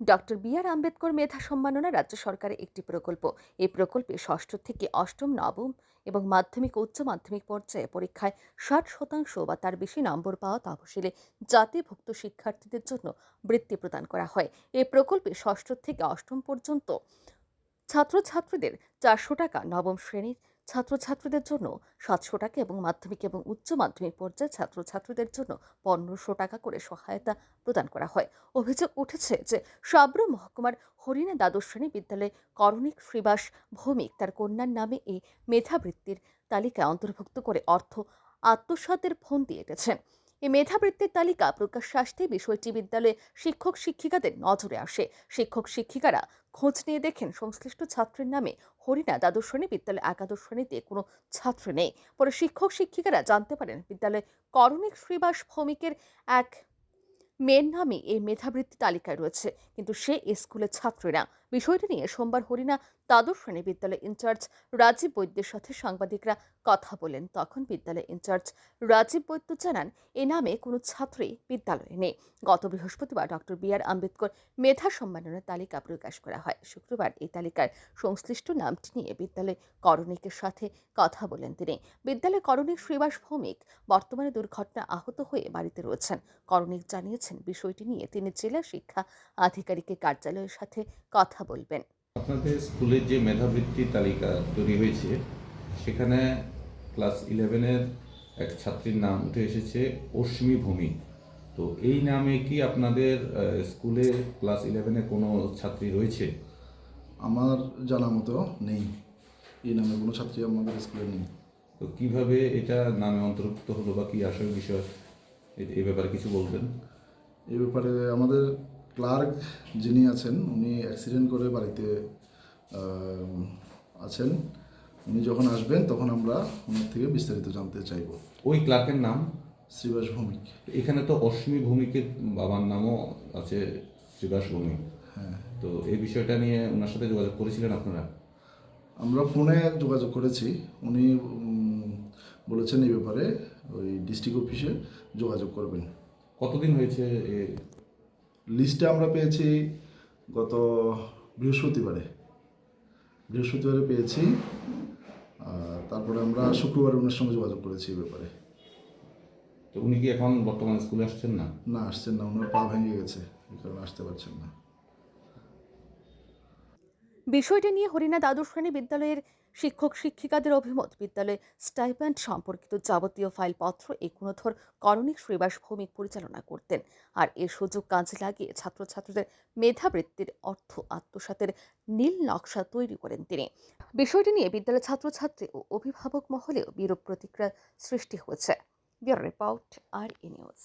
Doctor B R Ambedkar মেধা সম্মাননা রাজ্য সরকারের একটি প্রকল্প। এই প্রকল্পে ষষ্ঠ থেকে অষ্টম, নবম এবং মাধ্যমিক উচ্চ মাধ্যমিক পর্যায়ে পরীক্ষায় ষাট শতাংশ বা তার বেশি নম্বর পাওয়া তহসিলে জাতিভুক্ত শিক্ষার্থীদের জন্য বৃত্তি প্রদান করা হয়। এই প্রকল্পে ষষ্ঠ থেকে অষ্টম পর্যন্ত ছাত্রছাত্রীদের চারশো টাকা নবম শ্রেণির ছাত্রছাত্রীদের জন্য সাতশো টাকা এবং মাধ্যমিক এবং উচ্চ মাধ্যমিক পর্যায়ে ছাত্রছাত্রীদের জন্য পনেরোশো টাকা করে সহায়তা প্রদান করা হয়। অভিযোগ উঠেছে যে সাবর মহকুমার হরিণা দ্বাদশ শ্রেণি বিদ্যালয়ে করণিক শ্রীবাস ভৌমিক তার কন্যার নামে এই মেধাবৃত্তির তালিকায় অন্তর্ভুক্ত করে অর্থ আত্মসাতের ফোন দিয়ে এঁটেছেন। এই মেধাবৃত্তির তালিকা প্রকাশ্যে আসতে বিষয়টি বিদ্যালয়ে শিক্ষক শিক্ষিকাদের নজরে আসে। শিক্ষক শিক্ষিকারা খোঁজ নিয়ে দেখেন সংশ্লিষ্ট ছাত্রের নামে হরিণা দ্বাদশ শ্রেণি বিদ্যালয়ে একাদশ শ্রেণীতে কোনো ছাত্র নেই। পরে শিক্ষক শিক্ষিকারা জানতে পারেন বিদ্যালয়ে করণিক শ্রীবাস ভৌমিকের এক মেয়ের নামে এই মেধাবৃত্তি তালিকায় রয়েছে। কিন্তু সে স্কুলের ছাত্রী না। বিষয়টি নিয়ে সোমবার হরিণা দ্বাদশ শ্রেণি বিদ্যালয় ইনচার্জ রাজীব বৈদ্যের সাথে সাংবাদিকরা কথা বলেন। তখন বিদ্যালয় ইনচার্জ রাজীব বৈদ্য জানান, এ নামে কোনো ছাত্রী বিদ্যালয়ে নেই। গত বৃহস্পতিবার ডক্টর বি আর আম্বেদকর মেধা সম্মাননের তালিকা প্রকাশ করা হয়। শুক্রবার এই তালিকার সংশ্লিষ্ট নামটি নিয়ে বিদ্যালয় করণিকের সাথে কথা বলেন তিনি। বিদ্যালয় করণিক শ্রীবাস ভৌমিক বর্তমানে দুর্ঘটনা আহত হয়ে বাড়িতে রয়েছেন। করণিক জানিয়েছেন, বিষয়টি নিয়ে তিনি জেলা শিক্ষা আধিকারিকের কার্যালয়ের সাথে কথা বলবেন। আপনাদের স্কুলের যে মেধাবৃত্তি তালিকা তৈরি হয়েছে সেখানে ক্লাস ইলেভেনের এক ছাত্রীর নাম উঠে এসেছে অশ্মি ভূমি। তো এই নামে কি আপনাদের স্কুলে ক্লাস ইলেভেনে কোনো ছাত্রী রয়েছে? আমার জানা মতো নেই। এই নামে কোনো ছাত্রী আমাদের স্কুলে নেই। তো কীভাবে এটা নামে অন্তর্ভুক্ত হলো বা কী আসল বিষয় এ- এই ব্যাপারে কিছু বলবেন? এ ব্যাপারে আমাদের ক্লার্ক যিনি আছেন উনি অ্যাক্সিডেন্ট করে বাড়িতে আছেন। উনি যখন আসবেন তখন আমরা ওনার থেকে বিস্তারিত জানতে চাইব। ওই ক্লার্কের নাম? শ্রীবাস ভৌমিক। এখানে তো অশ্মি ভূমিকের বাবার নামও আছে শ্রীবাস ভৌমিক। হ্যাঁ। তো এই বিষয়টা নিয়ে ওনার সাথে যোগাযোগ করেছিলেন আপনারা? আমরা ফোনে যোগাযোগ করেছি। উনি বলেছেন এই ব্যাপারে ওই ডিস্ট্রিক্ট অফিসে যোগাযোগ করবেন। কতদিন হয়েছে লিস্টে আমরা পেয়েছি গত বৃহস্পতিবারে। বৃহস্পতিবারে পেয়েছি তারপরে আমরা শুক্রবার ওনার সঙ্গে যোগাযোগ করেছি এই ব্যাপারে। তো উনি কি এখন বর্তমানে স্কুলে আসছেন না? না আসছেন না ওনার পা ভেঙে গেছে এই কারণে আসতে পারছেন না। বিষয়টি নিয়ে হরিণা দ্বাদশ শ্রেণি বিদ্যালয়ের শিক্ষক শিক্ষিকাদের অভিমত। বিদ্যালয়ে স্টাইপ্যান্ড সম্পর্কিত যাবতীয় ফাইলপত্র এই গুণধর করণিক শ্রীবাস ভৌমিক পরিচালনা করতেন। আর এ সুযোগ কাজে লাগিয়ে ছাত্রছাত্রীদের মেধাবৃত্তির অর্থ আত্মসাতের নীল নকশা তৈরি করেন তিনি। বিষয়টি নিয়ে বিদ্যালয়ের ছাত্রছাত্রী ও অভিভাবক মহলেও বিরূপ প্রতিক্রিয়া সৃষ্টি হয়েছে। Report R E news.